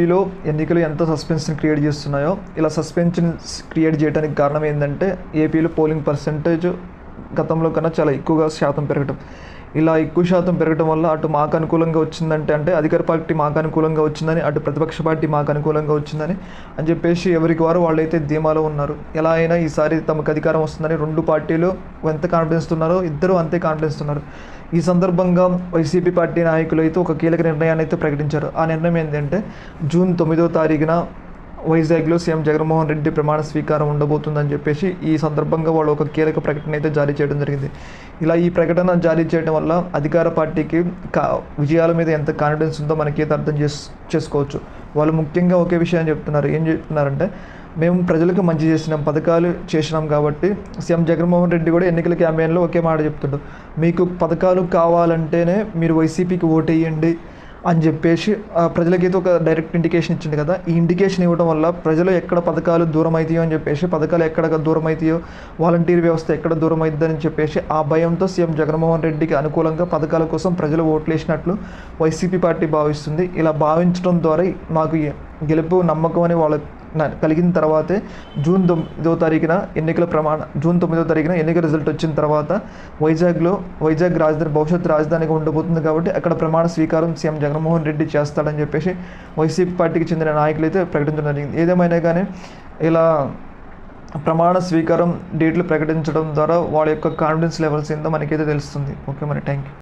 ఏపీలో ఎన్నికలు ఎంత సస్పెన్స్ని క్రియేట్ చేస్తున్నాయో ఇలా సస్పెన్షన్ క్రియేట్ చేయడానికి కారణం ఏంటంటే ఏపీలో పోలింగ్ పర్సంటేజ్ గతంలో కన్నా చాలా ఎక్కువగా శాతం పెరగటం. ఇలా ఎక్కువ శాతం పెరగడం వల్ల అటు మాకు అనుకూలంగా వచ్చిందంటే అంటే అధికార పార్టీ మాకు అనుకూలంగా వచ్చిందని అటు ప్రతిపక్ష పార్టీ మాకు అనుకూలంగా వచ్చిందని అని చెప్పేసి ఎవరికి వారు వాళ్ళైతే ధీమాలో ఉన్నారు. ఎలా అయినా ఈసారి తమకు అధికారం వస్తుందని రెండు పార్టీలు ఎంత కాన్ఫిడెన్స్ ఉన్నారో ఇద్దరు అంతే కాన్ఫిడెన్స్ ఉన్నారు. ఈ సందర్భంగా వైసీపీ పార్టీ నాయకులు అయితే ఒక కీలక నిర్ణయాన్ని అయితే ప్రకటించారు. ఆ నిర్ణయం ఏంటంటే జూన్ తొమ్మిదో తారీఖున వైజాగ్లో సీఎం జగన్మోహన్ రెడ్డి ప్రమాణ స్వీకారం ఉండబోతుందని చెప్పేసి ఈ సందర్భంగా వాళ్ళు ఒక కీలక ప్రకటన అయితే జారీ చేయడం జరిగింది. ఇలా ఈ ప్రకటన జారీ చేయడం వల్ల అధికార పార్టీకి కా విజయాల మీద ఎంత కాన్ఫిడెన్స్ ఉందో మనకైతే అర్థం చేసుకోవచ్చు. వాళ్ళు ముఖ్యంగా ఒకే విషయాన్ని చెప్తున్నారు. ఏం చెప్తున్నారంటే మేము ప్రజలకు మంచి చేసినాం పథకాలు చేసినాం కాబట్టి సీఎం జగన్మోహన్ రెడ్డి కూడా ఎన్నికల క్యాంపెయిన్లో ఒకే మాట చెప్తుండు. మీకు పథకాలు కావాలంటేనే మీరు వైసీపీకి ఓటేయండి అని చెప్పేసి ఆ, ప్రజలకైతే ఒక డైరెక్ట్ ఇండికేషన్ ఇచ్చింది కదా. ఈ ఇండికేషన్ ఇవ్వడం వల్ల ప్రజలు ఎక్కడ పథకాలు దూరం అవుతాయో అని చెప్పేసి పథకాలు ఎక్కడ దూరం అవుతాయో వాలంటీర్ వ్యవస్థ ఎక్కడ దూరం అవుతుందని చెప్పేసి ఆ భయంతో సీఎం జగన్మోహన్ రెడ్డికి అనుకూలంగా పథకాల కోసం ప్రజలు ఓట్లు వేసినట్లు వైసీపీ పార్టీ భావిస్తుంది. ఇలా భావించడం ద్వారా మాకు గెలుపు నమ్మకం అని వాళ్ళ కలిగిన తర్వాతే జూన్ తొమ్మిదో తారీఖున ఎన్నికల ప్రమాణ జూన్ తొమ్మిదో తారీఖున ఎన్నికల రిజల్ట్ వచ్చిన తర్వాత వైజాగ్లో వైజాగ్ రాజధాని భవిష్యత్ రాజధానిగా ఉండబోతుంది కాబట్టి అక్కడ ప్రమాణ స్వీకారం సీఎం జగన్మోహన్ రెడ్డి చేస్తాడని చెప్పేసి వైసీపీ పార్టీకి చెందిన నాయకులు అయితే ప్రకటించడం జరిగింది. ఏదేమైనా కానీ ఇలా ప్రమాణ స్వీకారం డేట్లు ప్రకటించడం ద్వారా వాళ్ళ యొక్క కాన్ఫిడెన్స్ లెవెల్స్ ఏందో మనకైతే తెలుస్తుంది. ఓకే మరి థ్యాంక్ యూ